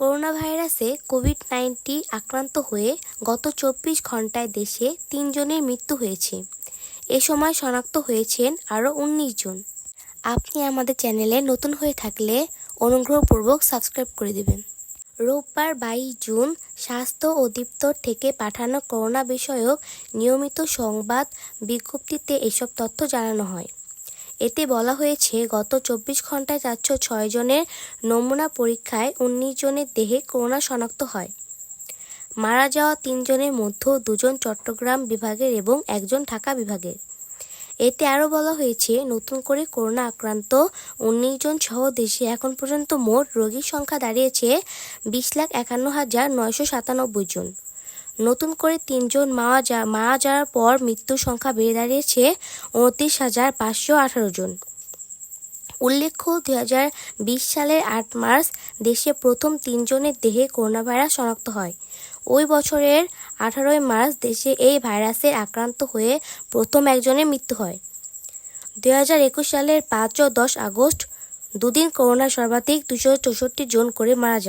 Corona ভাইরাসে Covid nineteen আক্রান্ত হয়ে গত চব্বিশ ঘন্টায় দেশে তিনজনের মৃত্যু হয়েছে। এ সময় শনাক্ত হয়েছেন আরও উনিশ জন। আপনি আমাদের চ্যানেলে নতুন হয়ে থাকলে অনুগ্রহপূর্বক সাবস্ক্রাইব করে দেবেন। রোববার বাইশ জুন স্বাস্থ্য অধিদপ্তর থেকে পাঠানো করোনা বিষয়ক নিয়মিত সংবাদ বিজ্ঞপ্তিতে এসব তথ্য জানানো হয়। এতে বলা হয়েছে, গত চব্বিশ ঘন্টায় চারশো ছয় জনের নমুনা পরীক্ষায় উনিশ জনের দেহে করোনা শনাক্ত হয়। মারা যাওয়া তিনজনের মধ্যে দুজন চট্টগ্রাম বিভাগের এবং একজন ঢাকা বিভাগের। এতে আরও বলা হয়েছে, নতুন করে করোনা আক্রান্ত উনিশ জন সহ দেশে এখন পর্যন্ত মোট রোগীর সংখ্যা দাঁড়িয়েছে বিশ লাখ একান্ন হাজার নয়শো সাতানব্বই জন। নতুন করে তিনজন মারা যা মারা যাওয়ার পর মৃত্যুর সংখ্যা বেড়ে দাঁড়িয়েছে উনত্রিশ হাজার পাঁচশো আঠারো জন। উল্লেখ্য, দুই হাজার বিশ সালের আট মার্চ দেশে প্রথম তিনজনের দেহে করোনা ভাইরাস শনাক্ত হয়। ওই বছরের আঠারোই মার্চ দেশে এই ভাইরাসে আক্রান্ত হয়ে প্রথম একজনের মৃত্যু হয়। দুই হাজার একুশ সালের পাঁচ ও দশ আগস্ট দুদিন করোনা সর্বাধিক দুশো চৌষট্টি জন করে মারা যান।